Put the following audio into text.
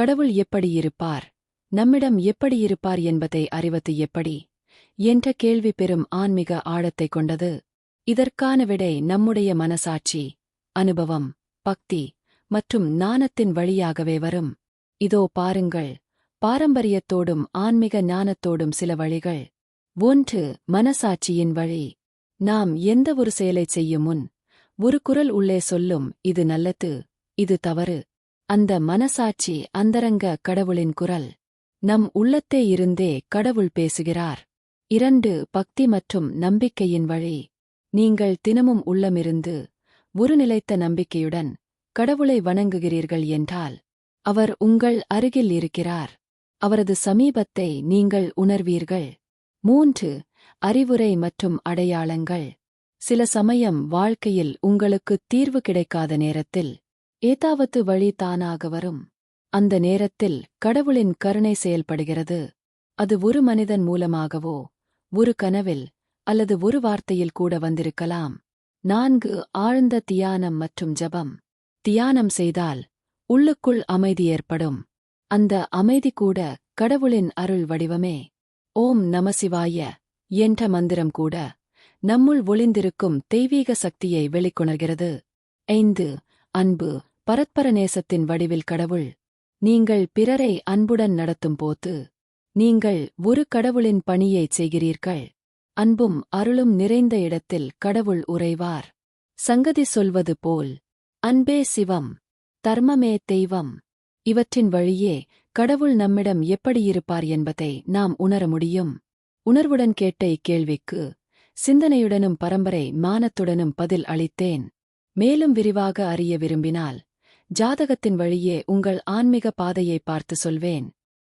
கடவுள் எப்படி இருப்பார் நம்மிடம் எப்படி இருப்பார் என்பதை அறிவது எப்படி? என்ற கேள்வி பெரும் ஆன்மீக ஆழத்தைக் கொண்டது. இதற்கான விடை நம்முடைய மனசாட்சி அனுபவம் பக்தி மற்றும் ஞானத்தின் வழியாகவே வரும். இதோ பாருங்கள் பாரம்பரியத்தோடும் ஆன்மீக ஞானத்தோடும் சில வழிகள். ஒன்று மனசாட்சியின் வழி. நாம் எந்த ஒரு செயலைச் செய்யும் முன் ஒரு குரல் உள்ளே சொல்லும் இது நல்லது இது தவறு அந்த மனசாட்சி அந்தரங்க கடவுளின் குரல். நம் உள்ளத்தே இருந்தே கடவுள் பேசுகிறார். இரண்டு பக்தி மற்றும் நம்பிக்கையின் வழி. நீங்கள் தினமும் உள்ளமிருந்து ஒரு நிலைத்த நம்பிக்கையுடன் கடவுளை வணங்குகிறீர்கள் என்றால் அவர் உங்கள் அருகில் இருக்கிறார். அவரது சமீபத்தை நீங்கள் உணர்வீர்கள். மூன்று அறிவுரை மற்றும் அடையாளங்கள். சில சமயம் வாழ்க்கையில் உங்களுக்கு தீர்வு கிடைக்காத நேரத்தில் ஏதாவது வழி தானாக வரும். அந்த நேரத்தில் கடவுளின் கருணை செயல்படுகிறது. அது ஒரு மனிதன் மூலமாகவோ ஒரு கனவில் அல்லது ஒரு வார்த்தையில் கூட வந்திருக்கலாம். நான்கு ஆழ்ந்த தியானம் மற்றும் ஜபம். தியானம் செய்தால் உள்ளுக்குள் அமைதி ஏற்படும். அந்த அமைதி கூட கடவுளின் அருள் வடிவமே. ஓம் நமசிவாய என்ற மந்திரம் கூட நம்முள் ஒளிந்திருக்கும் தெய்வீக சக்தியை வெளிக்கொணர்கிறது. ஐந்து அன்பு பரத்பர நேசத்தின் வடிவில் கடவுள் நீங்கள் பிறரை அன்புடன் நடத்தும் போது நீங்கள் ஒரு கடவுளின் பணியைச் செய்கிறீர்கள். அன்பும் அருளும் நிறைந்த இடத்தில் கடவுள் உறைவார். சங்கதி சொல்வது போல் அன்பே சிவம் தர்மமே தெய்வம். இவற்றின் வழியே கடவுள் நம்மிடம் எப்படி இருப்பார் என்பதை நாம் உணர முடியும். உணர்வுடன் கேட்ட இக்கேள்விக்கு சிந்தனையுடனும் பரம்பரை மானத்துடனும் பதில் அளித்தேன். மேலும் விரிவாக அறிய விரும்பினால் ஜாதகத்தின் வழியே உங்கள் ஆன்மீக பாதையை பார்த்து சொல்வேன்.